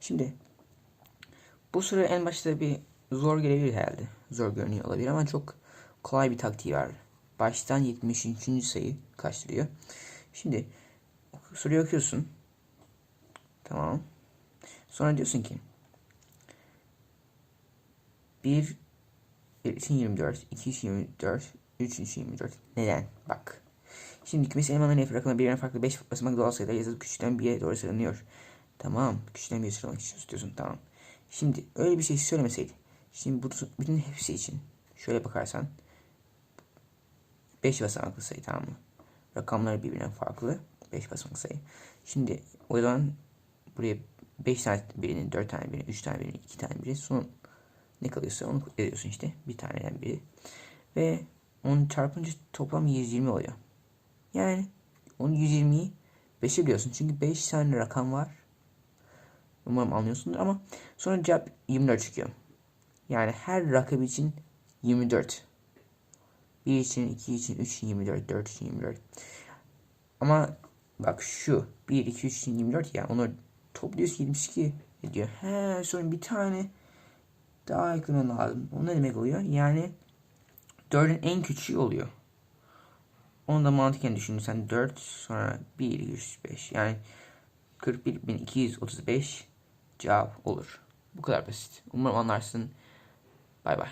Şimdi bu soru en başta bir zor gelebilir herhalde. Zor görünüyor olabilir ama çok kolay bir taktiği var. Baştan 73. sayı kaçtırıyor. Şimdi soruyu okuyorsun. Tamam. Sonra diyorsun ki 1 için 24, 2 için 24, 3 için 24. Neden? Bak. Şimdi kümes elemanların F rakamı birbirinden farklı 5 basamak doğal sayılar yazılıp küçükten 1'e doğru sıralanıyor. Tamam. 1'e sıralamak için istiyorsun. Tamam. Şimdi öyle bir şey söylemeseydi. Şimdi bu bütün hepsi için şöyle bakarsan 5 basamaklı sayı tamam mı? Rakamlar birbirinden farklı. 5 basamaklı sayı. Şimdi o zaman buraya 5 tane birinin, 4 tane birinin, 3 tane birinin, 2 tane biri. Son ne kalıyorsa onu ediyorsun işte. Bir taneden biri. Ve onu çarpınca toplam 120 oluyor. Yani onu 120'yi 5'e biliyorsun. Çünkü 5 tane rakam var. Umarım anlıyorsundur ama sonra cevap 24 çıkıyor. Yani her rakam için 24. 1 için, 2 için, 3 için 24, 4 için 24. Ama bak şu 1, 2, 3 için 24 ya onu topluyorsun 22 ediyor. He sonra bir tane daha eklemen lazım. O ne demek oluyor? Yani 4'ün en küçüğü oluyor. Onu da mantıken düşünürsen 4 sonra 1, 105 yani 41.235 cevap olur. Bu kadar basit. Umarım anlarsın. Bay bay.